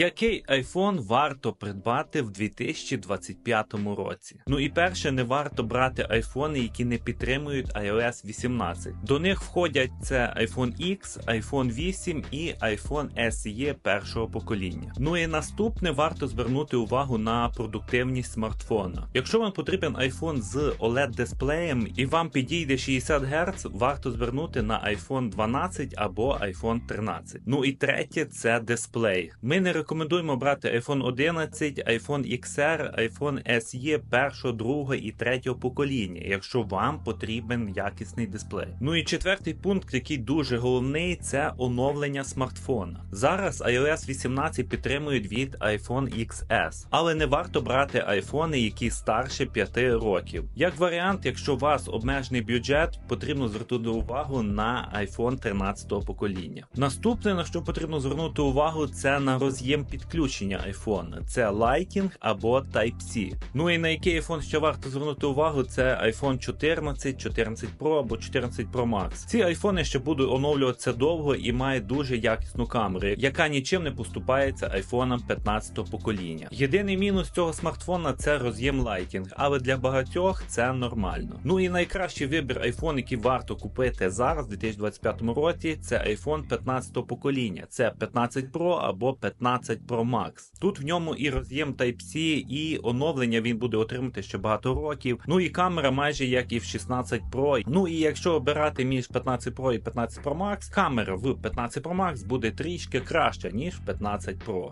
Який iPhone варто придбати в 2025 році? Ну і перше, не варто брати айфони, які не підтримують iOS 18. До них входять це iPhone X, iPhone 8 і iPhone SE першого покоління. Ну і наступне варто звернути увагу на продуктивність смартфона. Якщо вам потрібен iPhone з OLED дисплеєм і вам підійде 60 Гц, варто звернути на iPhone 12 або iPhone 13. Ну і третє це дисплей. Ми не рекомендуємо брати iPhone 11, iPhone XR, iPhone SE першого, другого і третього покоління, якщо вам потрібен якісний дисплей. Ну і четвертий пункт, який дуже головний, це оновлення смартфона. Зараз iOS 18 підтримують від iPhone XS, але не варто брати айфони, які старше 5 років. Як варіант, якщо у вас обмежений бюджет, потрібно звернути увагу на iPhone 13 покоління. Наступне, на що потрібно звернути увагу, це на роз'єм підключення iPhone. Це Lightning або Type-C. Ну і на який iPhone ще варто звернути увагу, це iPhone 14, 14 Pro або 14 Pro Max. Ці айфони ще будуть оновлюватися довго і мають дуже якісну камеру, яка нічим не поступається айфонам 15 покоління. Єдиний мінус цього смартфона це роз'єм Lightning, але для багатьох це нормально. Ну і найкращий вибір iPhone, який варто купити зараз, у 2025 році, це iPhone 15 покоління. Це 15 Pro або 15 Pro Max. Тут в ньому і роз'єм Type-C, і оновлення він буде отримати ще багато років. Ну і камера майже як і в 16 Pro. Ну і якщо обирати між 15 Pro і 15 Pro Max, камера в 15 Pro Max буде трішки краща ніж в 15 Pro.